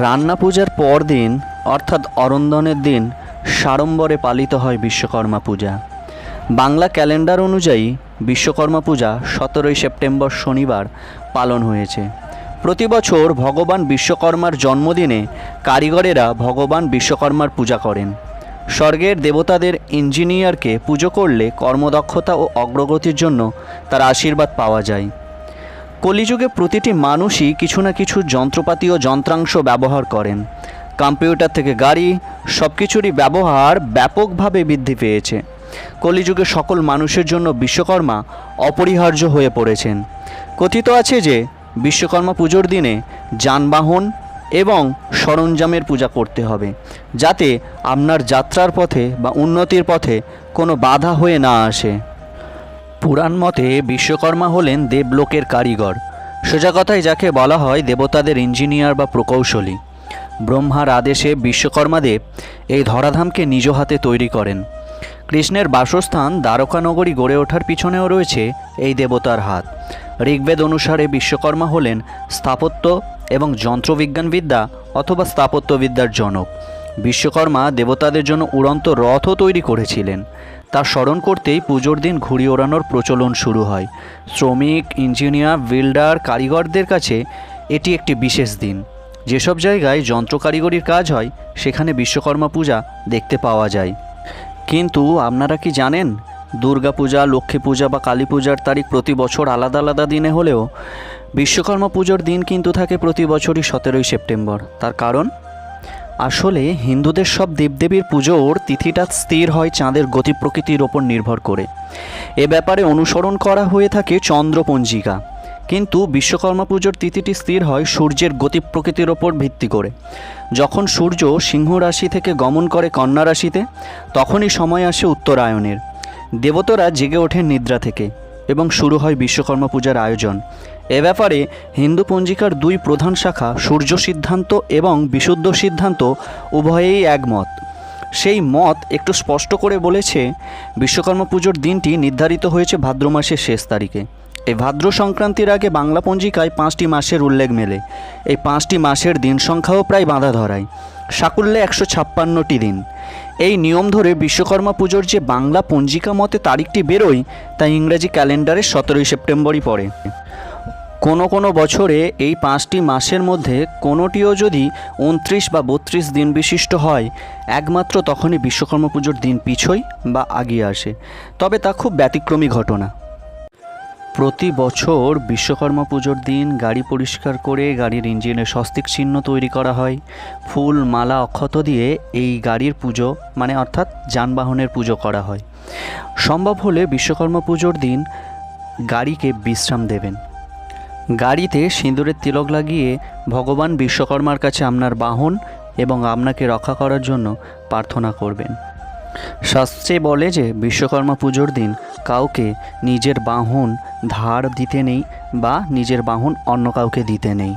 রান্না পূজার পরদিন অর্থাৎ অরন্দনের দিন, সাড়ম্বরে পালিত হয় বিশ্বকর্মা পূজা। বাংলা ক্যালেন্ডার অনুযায়ী বিশ্বকর্মা পূজা সতেরোই সেপ্টেম্বর শনিবার পালন হয়েছে। প্রতি বছর ভগবান বিশ্বকর্মার জন্মদিনে কারিগরেরা ভগবান বিশ্বকর্মার পূজা করেন। স্বর্গের দেবতাদের ইঞ্জিনিয়ারকে পুজো করলে কর্মদক্ষতা ও অগ্রগতির জন্য তার আশীর্বাদ পাওয়া যায়। কলিযুগে প্রতিটি মানুষই কিছু না কিছু যন্ত্রপাতি ও যন্ত্রাংশ ব্যবহার করেন। কম্পিউটার থেকে গাড়ি সব কিছুরই ব্যবহার ব্যাপকভাবে বৃদ্ধি পেয়েছে। কলিযুগে সকল মানুষের জন্য বিশ্বকর্মা অপরিহার্য হয়ে পড়েছেন। কথিত আছে যে, বিশ্বকর্মা পুজোর দিনে যানবাহন এবং সরঞ্জামের পূজা করতে হবে, যাতে আপনার যাত্রার পথে বা উন্নতির পথে কোনো বাধা হয়ে না আসে। পুরাণ মতে বিশ্বকর্মা হলেন দেবলোকের কারিগর। সোজা কথায় যাকে বলা হয় দেবতাদের ইঞ্জিনিয়ার বা প্রকৌশলী। ব্রহ্মার আদেশে বিশ্বকর্মাদেব এই ধরাধামকে নিজ হাতে তৈরি করেন। কৃষ্ণের বাসস্থান দ্বারকানগরী গড়ে ওঠার পিছনেও রয়েছে এই দেবতার হাত। ঋগ্বেদ অনুসারে বিশ্বকর্মা হলেন স্থাপত্য এবং যন্ত্রবিজ্ঞানবিদ্যা অথবা স্থাপত্যবিদ্যার জনক। বিশ্বকর্মা দেবতাদের জন্য উড়ন্ত রথও তৈরি করেছিলেন। তার স্মরণ করতেই পুজোর দিন ঘুড়ি ওড়ানোর প্রচলন শুরু হয়। শ্রমিক, ইঞ্জিনিয়ার, বিল্ডার, কারিগরদের কাছে এটি একটি বিশেষ দিন। যেসব জায়গায় যন্ত্র কারিগরির কাজ হয়, সেখানে বিশ্বকর্মা পূজা দেখতে পাওয়া যায়। কিন্তু আপনারা কি জানেন, দুর্গা পূজা, লক্ষ্মী পূজা বা কালী পূজার তারিখ প্রতি বছর আলাদা আলাদা দিনে হলেও বিশ্বকর্মা পুজোর দিন কিন্তু থাকে প্রতি বছরই সতেরোই সেপ্টেম্বর। তার কারণ? আসলে হিন্দুদের সব দেবদেবীর পুজোর তিথিটা স্থির হয় চাঁদের গতি প্রকৃতির ওপর নির্ভর করে। এ ব্যাপারে অনুসরণ করা হয়ে থাকে চন্দ্রপঞ্জিকা। কিন্তু বিশ্বকর্মা পুজোর তিথিটি স্থির হয় সূর্যের গতি প্রকৃতির ওপর ভিত্তি করে। যখন সূর্য সিংহ রাশি থেকে গমন করে কন্যা রাশিতে, তখনই সময় আসে উত্তরায়ণের। দেবতারা জেগে ওঠেন নিদ্রা থেকে। এবং শুরু হয় বিশ্বকর্মা পূজার আয়োজন। এ ব্যাপারে হিন্দু পঞ্জিকার দুই প্রধান শাখা, সূর্য সিদ্ধান্ত এবং বিশুদ্ধ সিদ্ধান্ত, উভয়েই একমত। সেই মত একটু স্পষ্ট করে বলেছে, বিশ্বকর্মা পুজোর দিনটি নির্ধারিত হয়েছে ভাদ্র মাসের শেষ তারিখে। এই ভাদ্র সংক্রান্তির আগে বাংলা পঞ্জিকায় পাঁচটি মাসের উল্লেখ মেলে। এই পাঁচটি মাসের দিন সংখ্যাও প্রায় বাঁধা ধরায়। সাকুল্যে একশো ছাপ্পান্নটি দিন। এই নিয়ম ধরে বিশ্বকর্মা পুজোর যে বাংলা পঞ্জিকা মতে তারিখটি বেরোয়, তা ইংরেজি ক্যালেন্ডারে সতেরোই সেপ্টেম্বরই পড়ে। কোনো কোনো বছরে এই পাঁচটি মাসের মধ্যে কোনোটিও যদি উনত্রিশ বা বত্রিশ দিন বিশিষ্ট হয়, একমাত্র তখনই বিশ্বকর্মা পুজোর দিন পিছই বা আগিয়ে আসে। তবে তা খুব ব্যতিক্রমী ঘটনা। প্রতি বছর বিশ্বকর্মা পুজোর দিন গাড়ি পরিষ্কার করে গাড়ির ইঞ্জিনে স্বস্তিক চিহ্ন তৈরি করা হয়। ফুল, মালা, অক্ষত দিয়ে এই গাড়ির পুজো মানে অর্থাৎ যানবাহনের পুজো করা হয়। সম্ভব হলে বিশ্বকর্মা পুজোর দিন গাড়িকে বিশ্রাম দেবেন। গাড়িতে সিঁদুরের তিলক লাগিয়ে ভগবান বিশ্বকর্মার কাছে আপনার বাহন এবং আপনাকে রক্ষা করার জন্য প্রার্থনা করবেন। শাস্ত্রে বলে যে বিশ্বকর্মা পুজোর দিন কাউকে নিজের বাহন ধার দিতে নেই বা নিজের বাহন অন্য কাউকে দিতে নেই।